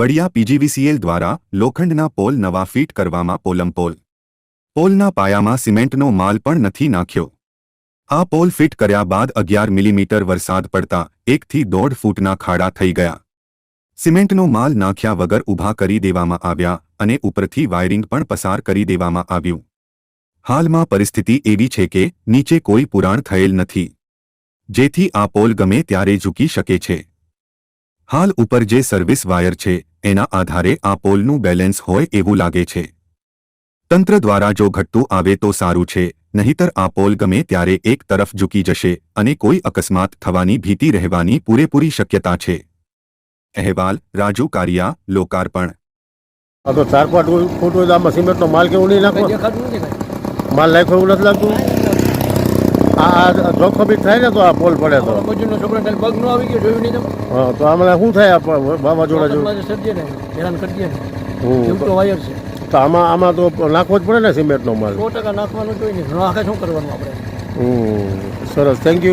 Vadia PGVCL દ્વારા લોખંડના pole નવા ફિટ કરવામાં પોલમ પોલ. પોલના પાયામાં સિમેન્ટનો માલ પણ નથી નાખ્યો. આ પોલ ફિટ કર્યા બાદ અગિયાર મિલીમીટર વરસાદ પડતા એકથી દોઢ ફૂટના ખાડા થઈ ગયા. સિમેન્ટનો માલ નાખ્યા વગર ઊભા કરી દેવામાં આવ્યા અને ઉપરથી વાયરિંગ પણ પસાર કરી દેવામાં આવ્યું. હાલમાં પરિસ્થિતિ એવી છે કે નીચે કોઈ પુરાણ થયેલ નથી. જેથી આ પોલ ગમે ત્યારે ઝૂકી શકે છે. હાલ ઉપર જે સર્વિસ વાયર છે એના આધારે આ પોલનું બેલેન્સ હોય એવું લાગે છે. તંત્ર દ્વારા જો ઘટતું આવે તો સારું છે નહીતર આ પોલ ગમે ત્યારે એક તરફ ઝૂકી જશે અને કોઈ અકસ્માત થવાની ભીતિ રહેવાની પૂરેપૂરી શક્યતા છે. અહેવાલ રાજુ કારિયા લોકાર્પણ. આ તો ચાર પાંચ ફૂટ આમાં સિમેન્ટનો માલ કેવું નહીં કાંઈ માલ નાખ્યો એવું નથી લાગતું? આ જોખમી થાય ને તો આ પોલ પડે તો. મજૂરનો છોકરો પગ ન આવી ગયો જોયું નહીં તમે? હા તો આમાં શું થાય વાવાઝોડા જેવું સર્જે ને હેરાન. તો વાયર છે. તો આમાં આમાં તો નાખવો જ પડે ને સિમેન્ટનો માલ. સો ટકા નાખવાનું જોઈએ ને. શું કરવાનું આપણે? સરસ. Thank you